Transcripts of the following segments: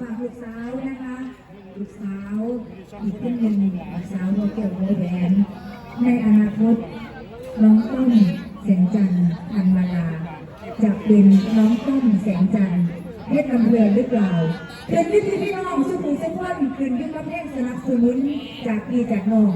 ฝากลูกสาวนะคะ ลูกสาวอีกคนหนึ่งลูกสาวโมเกลโมแหวนในอนาคตน้องต้นแสงจันทร์พันมาลาจะเป็นน้องต้นแสงจันทร์เพชรลำเพลินหรือเปล่าเป็นพี่พี่พี่น้องสุขุมสุขวันคืนที่กำแพงสนับสนุนจากดีจากน้อง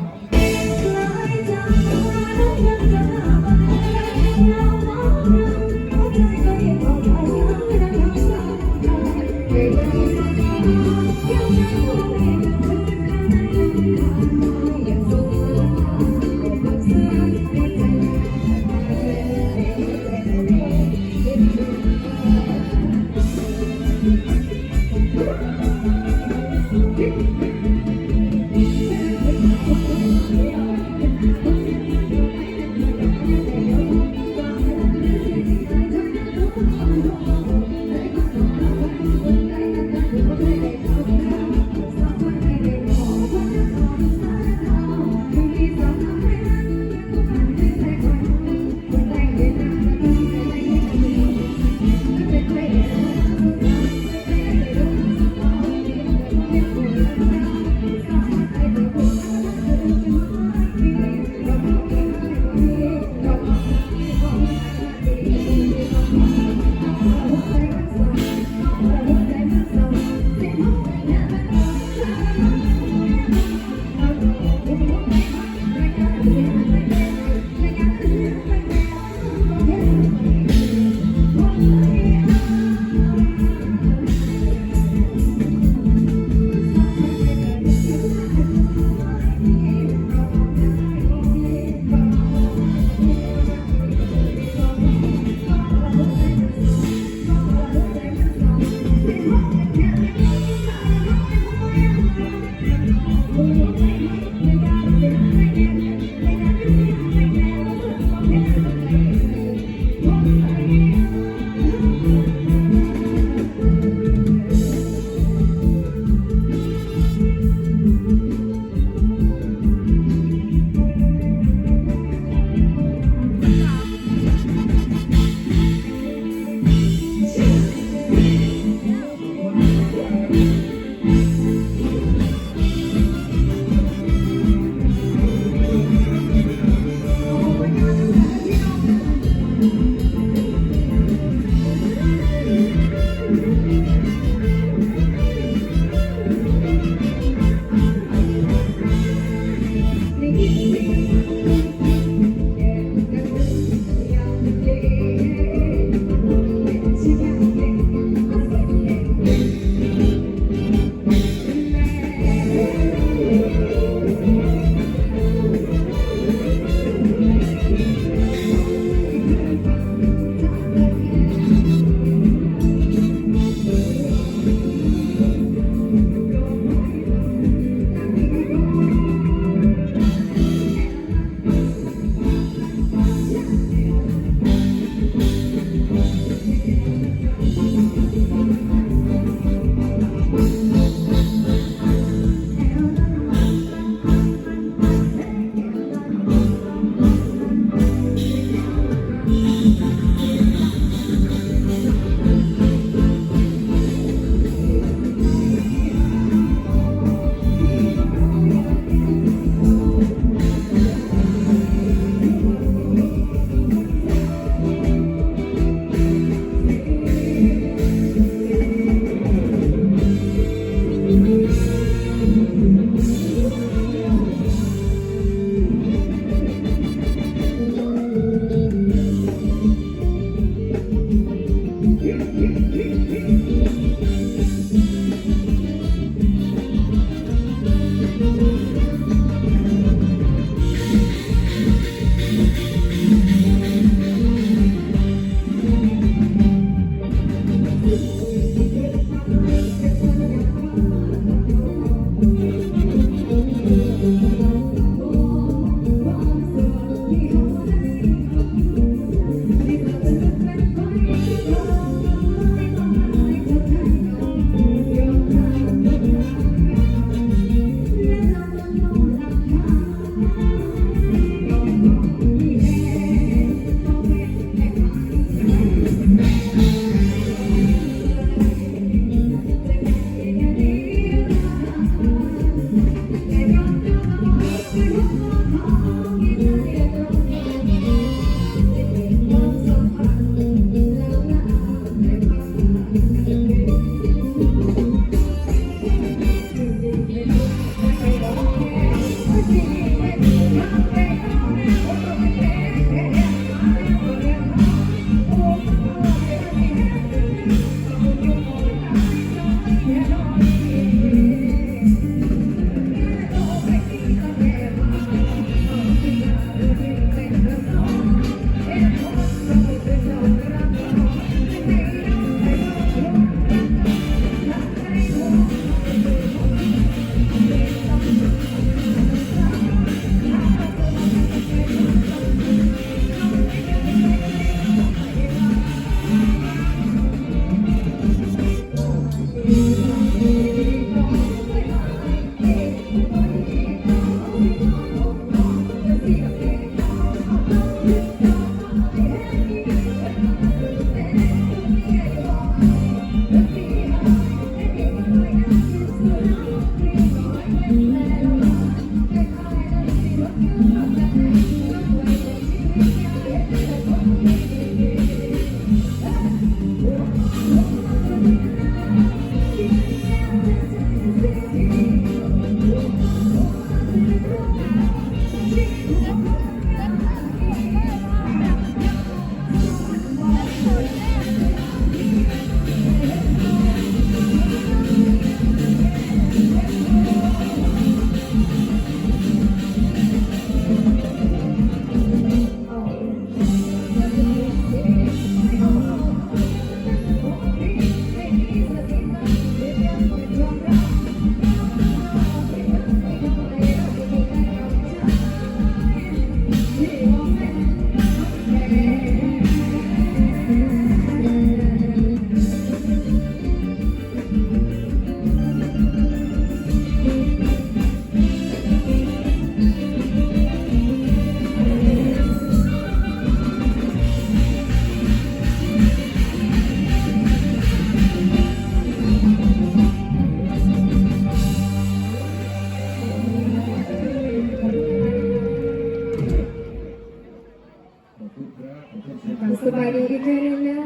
เด้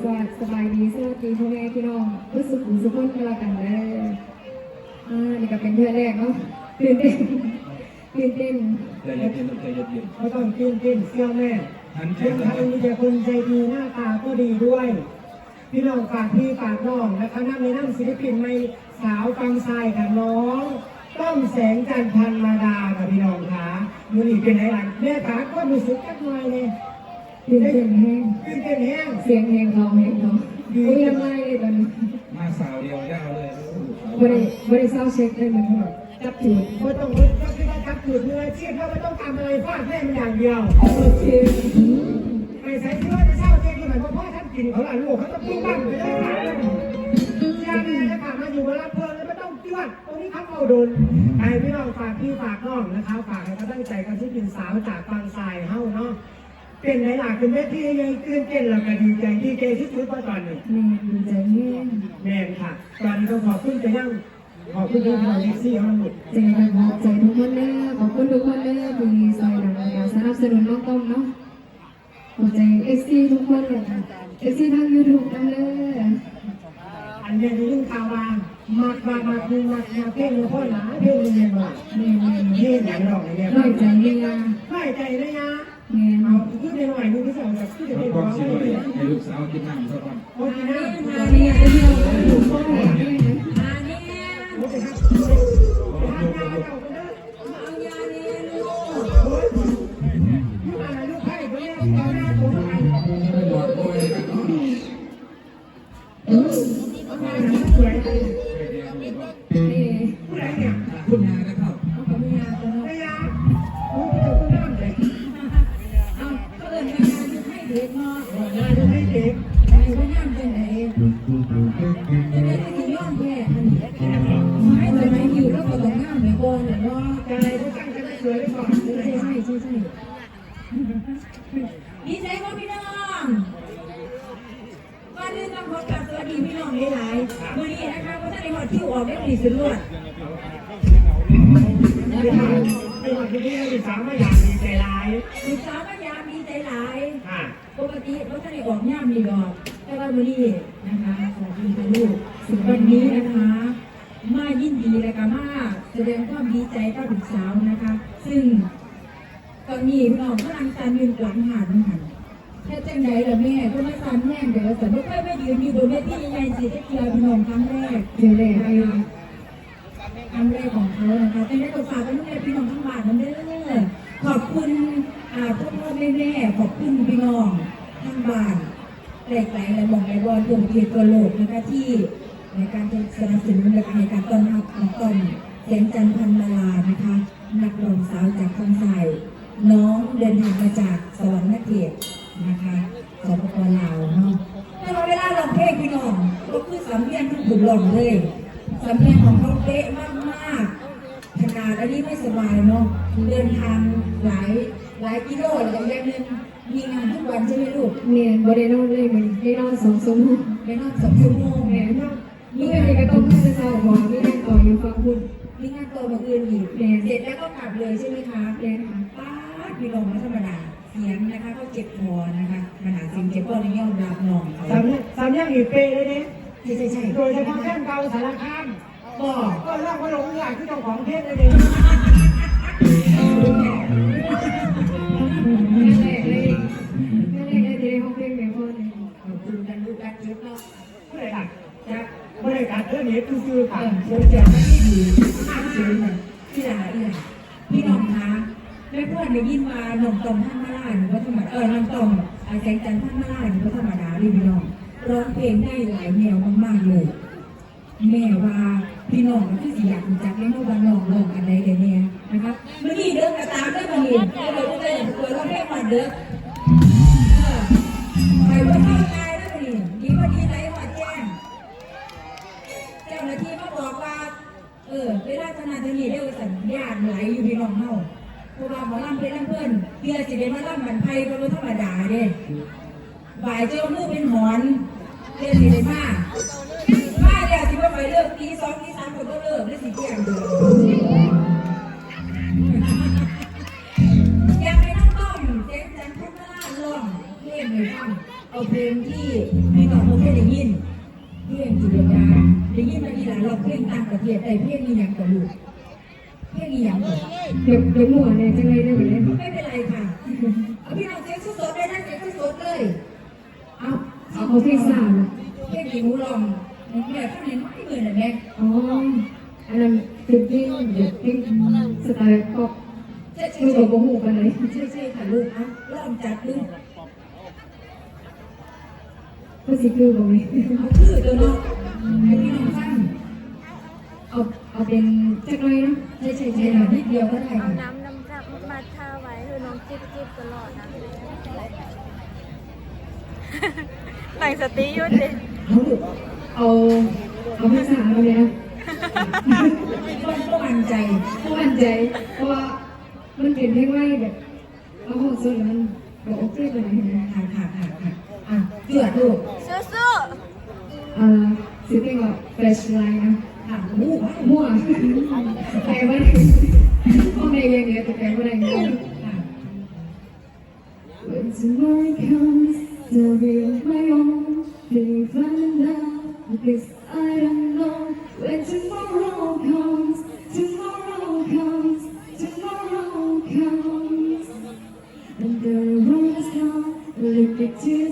สวัสบายดีสวัสดีพ่อแม่พี่น้องรู้สึกสุขคนกันละกันเด้ออ่านี่ก็เป็นเทื่อแรกเนาะตื่นเต้นตื่นเต้นใจเย็นใจเย็นม่ต้องตื่นเต้นเสี่ยวแม่ทั้งจคนไทยมีแต่คนใจดีหน้าตาก็ดีด้วย พี่น้องฝากพี่ฝากน้องนะคะนั่งในนั่งศิลปินไม่สาวฟังชายกับน้องต้องแสงจันทร์พัรมาดากับพี่น้องขาะมือหนีเป็นไรหลังแม่ขาก็มีสุขกักหน่อยเลย ตื่นเต้นแห้งตื่นเต้นแห้งเสียงแหงทองแหงทองอุ้ยทำไมเลยตอนนี้มาสาวเดียวยาวเลยบริบริเศร้าเช็คเลยเหมือนแบบจับจูดไม่ต้องรู้ก็คือว่าจับจุดมืออาชีพแล้วไม่ต้องทำอะไรฟาดแม่มันอย่างเดียวโอเคไม่ใช่ที่ว่าจะเช่าเจ๊ที่หมายความว่าท่านกินเขาหลานลูกเขาต้องปิ้งบ้านไปได้ค่ะยาแม่จะผ่านมาอยู่มารับเพลินแล้วไม่ต้องจวดตรงนี้เขาเอาโดนใครพี่น้องฝากพี่ฝากน้องนะคะฝากให้เขาตั้งใจกันที่เป็นสาวจากฟังทรายเฮ้าเนาะ เป็นไหนล่ะเป็นแม่ที่ยังตื่นเต้นแล้วก็ดีใจดีใจที่สุดว่าตอนนี้แม่ดีใจแห้งแม่นค่ะ ตอนนี้ก็ขอบคุณไปนั่งขอบคุณที่เราเล็กซี่เขาหมดใจกันขอบใจทุกคนเด้อขอบคุณทุกคนเด้อที่ซอยหลังการสนับสนุนน้องต้มเนาะขอบใจเอฟซีทุกคนเลยเอฟซีทางยูทูบนั่นเลยอันนี้ในเรื่องข่าวว่ามักมากมากคือมักมาเพ่งเลยพ่อหนาเพ่งเลยเนี่ยว่าแม่แม่เพ่งอย่างดอกเนี่ยน้อยใจเมียไม่ใจเลยนะ แม่เอาขึ้นไปหน่อยนึงที่สองจากขึ้นไปน้องเป็นกร้อองยสิเลเลยยให้ลูกสาวกินน้ำสักวันโอ้ยนะมาเนี่ยไปเที่ยวอยู่พ่อแม่ด้วยนะมาเนี่ย ลูกสุดวันนี้นะคะ มายินดีและก็มาแสดงความดีใจกับลูกสาวนะคะ ซึ่งตอนนี้น้องกำลังตันยืนหลังหันหันแค่จังไหนล่ะแม่ก็ไม่ตันแห้งเดี๋ยวแต่ไม่เคยไม่ยืนอยู่บนเวทีใหญ่ๆสิจะเจอพี่น้องครั้งแรกเดี๋ยวเลยคให้รั้งแรกของเขานะคะแต่ได้ตกฝากกันทุกพี่น้องทั้งบ้านนั่นเด้อขอบคุณพ่อพ่อแม่แม่ขอบคุณพี่น้องทั้งบ้าน ไกลๆและมองไกลบอลตัวเพียรตัวโลกนะคะที่ในการสนับสนุนในการต้อนรับของต้นเสียงจันพันมาลานะคะ นักร้องสาวจากคำไสน้องเดินทางมาจากสวรรค์เขตนะคะสปปลาวเนาะแต่ว่าเวลาร้องเพลงพี่น้องก็คือสำเนียงทุกถูกหล่องเลยสำเนียงของเขาเป๊ะมากๆขนาดอันนี้ไม่สบายเนาะเดินทางหลายหลายกิโลแล้วอย่างนึง มีงานทุกวันใช่ไหมลูกเมียบริโนอนเลยมันได้นอนสองสมไปนอนสองชั่วโมงแม่เนี่ยนี่ก็มีกระต้มให้เศร้าบอกนี่ได้ต่ออยู่ฟังคุณมีงานตัวมาอื่นอีกแม่เสร็จแล้วก็กลับเลยใช่ไหมคะแม่ค่ะป้าดพี่น้องไม่ธรรมดาเสียงนะคะเขาเจ็บคอนะคะขนาดเสียงเจ็บคอในยอมรับน้องเขาสามเนี่ยสามเนี่ยอีเปย์เลยเนี่ยใช่ใช่ใช่โดยเฉพาะแค่เกาสารคามก็ก็เรื่องว่าหลงหลายที่เจ้าของเพศเลยเนี่ย กกันเจ็บเนาะผู้ใดกัดจะผู้ใดกัดเรื่องนี้คือคือเอกัดอเสียงเจ็บไม่ดีห้ามเสียงเลยพี่หลาพี่หลาพี่น้องคะแม่เพื่อนได้ยินมาหนองตอมท่านมาล่าหนูก็ธรรมดาเออน้องตอมอ้แสงจันทร์ท่านมาล่าหนูก็ธรรมดาเลยพี่น้องร้องเพลงได้หลายแนวมากๆเลยแม่ว่าพี่น้องก็คือสิอยากรู้จักแม่น้องว่าน้องร้องอันใดเดี๋ยวนี้นะคะเมื่อนี้เด้อกระตามได้มาเห็นเราก็ได้ตัวเราแค่มาเด้อ มาลำบันไพ่ก็บ่ธรรมดาเด้บ่ายเจ้ามือเป็นหอนเรียนสิได้มามาเดี๋ยวสิว่าไปเลิกตีสองตีสามคนก็เลิกได้สิเที่ยงเดียวอยากให้น้องต้มเจ๊จันทร์พัฒนาลองเพลงให้ฟังเอาเพลงที่พี่น้องเขาเคยได้ยินเพลงจิตวิญญาณได้เกียรติไอ้เพียงอีหยังกับลูกเพียงอีหยังกับเดี๋ยวเดี๋ยวหมั่วเนี่ยจังเลยได้ไหมเนี่ยไม่เป็นไรค่ะ พี่น้องเสียงสดๆเลยนะเสียงสดๆเลยเอาเอาเขาเพลงสามเพียงอีหนูลองแม่ข้างในไม่เหมือนเลยแม่อ๋ออันนั้นเป็นเพลงเดี๋ยวเพลงสไตล์ป๊อปใช่ใช่ลูกใช่กับโบหูกันเลยใช่ใช่ค่ะลูกเอาลองจัดลูกก็สิคือบอกเลยเอาคือตัวเนาะให้พี่น้องฟังเอาเอาเป็นจักรเลยนะใช่ใช่ใช่นิดเดียวก็ได้เอาค่ะ น้ำน้ำจับมาทาไว้คือน้องจิ๊บจิ๊บตลอดนะ ตั้งสติอยุ่ดิเอาลูกเอาเอาภาษาเราเลยนะต้องต้องมั่นใจเพราะมั่นใจ เพราะว่ามันเป็นเพลงไว้แบบเอาของสดแล้วมันบอกโอเคไปไหนนะค่ะค่ะค่ะค่ะอะเลือดลูกสู้สู้เอ่อซื้อเพลงว่า flashlight นะค่ะลูกมั่วแปลว่าพ่อแม่เรียนเนี่ยแต่แปลว่าอะไรเนี่ยค่ะ When tomorrow comes, be my own. They find out because I don't know. When tomorrow comes, tomorrow comes, tomorrow comes. And the road is gone, look at Tuesday.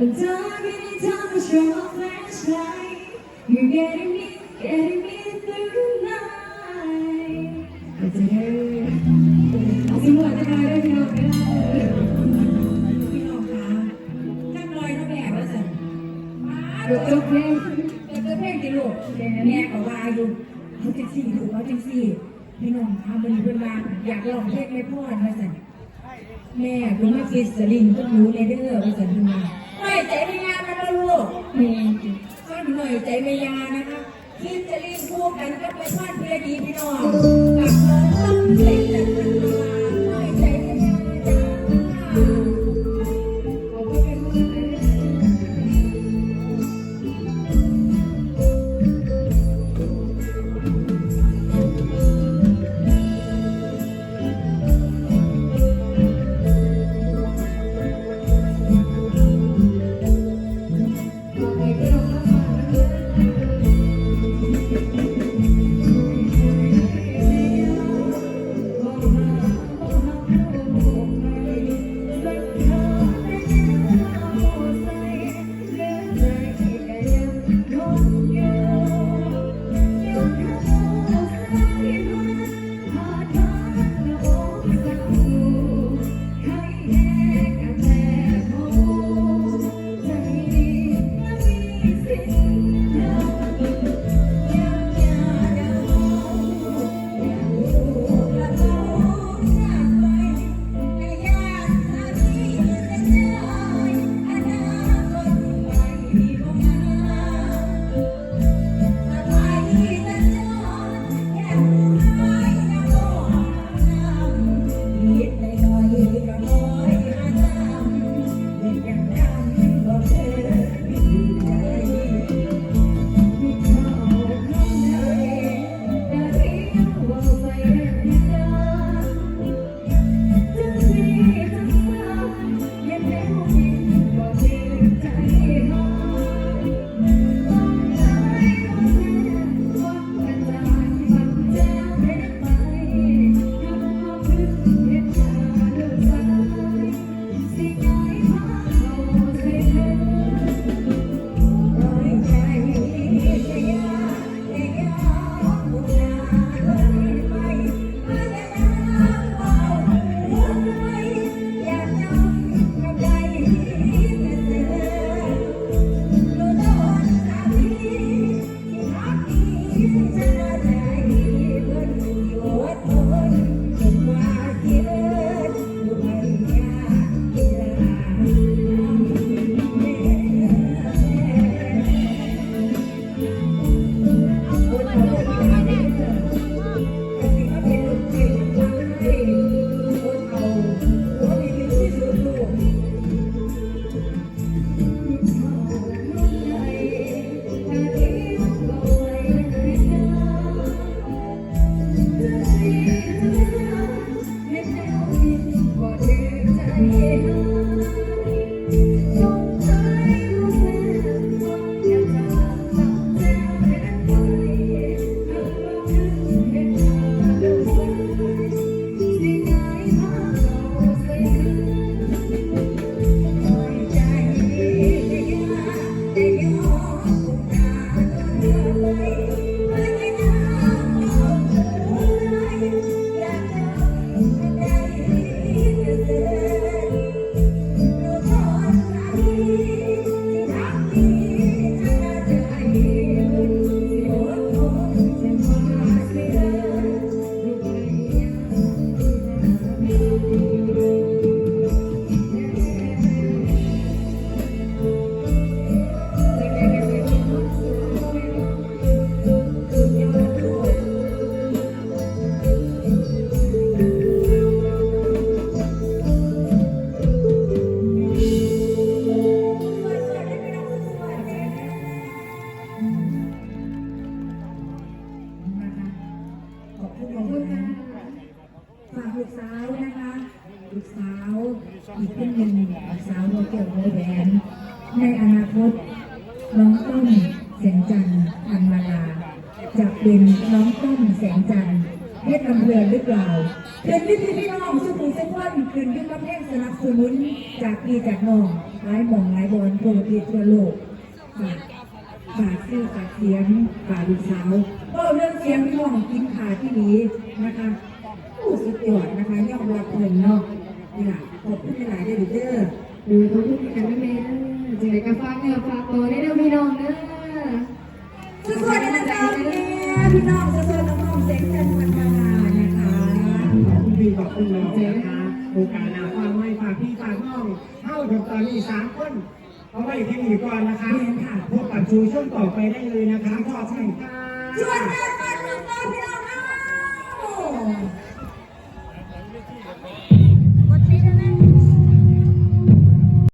Life. I'm diving in time, I show a flashlight. You getting me, getting me through the night. อาจจะได้เอาสิหมดจะได้พี่ไม่ได้พี่น้องคะจังลอยนะแม่ว่าสันมาเดี๋ยวจบเพลงจะเกิดเพลงที่ลูกแม่ก็ว่าอยู่เอาจังสี่ลูกเอาจังสี่พี่น้องคะมันเป็นว่าอยากลองเพลงไม่พอดว่าสันแม่คุณมาฟิสสลิงก็รู้ในเด้อว่าสันคุณมา ไม่ใจไม่ยากนะลูกเพลงก็หน่อยใจไม่ยากนะคะฟิสสลิงคู่กันก็ไปพาดเพื่อดีพี่น้องกับน้อต้องเล่นกั น้องหลายหม่องหลายบอลทั่วประเทศทั่วโลกฝากฝากชื่อฝากเสียงฝากลูกสาวก็เรื่องเสียงพี่น้องกินขาที่นี้นะคะผู้สุดยอดนะคะยอมรับเพิ่นเนาะนี่ล่ะขอบคุณหลายๆเด้อเด้อดูเขาพูดกันไม่แม่เจอกันฝากเนื้อฝากตัวได้เด้อพี่น้องเด้อสวัสดีนะคะพี่น้องสวัสดีน้องๆเสียงจันทร์พันมาลานะคะขอบคุณพี่ขอบคุณน้องนะคะโอกาสหน้าฝากไม่ฝากพี่ฝากน้องเข้า ถึงตอนนี้สามคนเอาไว้ที่นี่ก่อนนะคะพบกับชูช่วงต่อไปได้เลยนะคะขอบคุณค่ะ ชวนแม่มาดูน้องพี่น้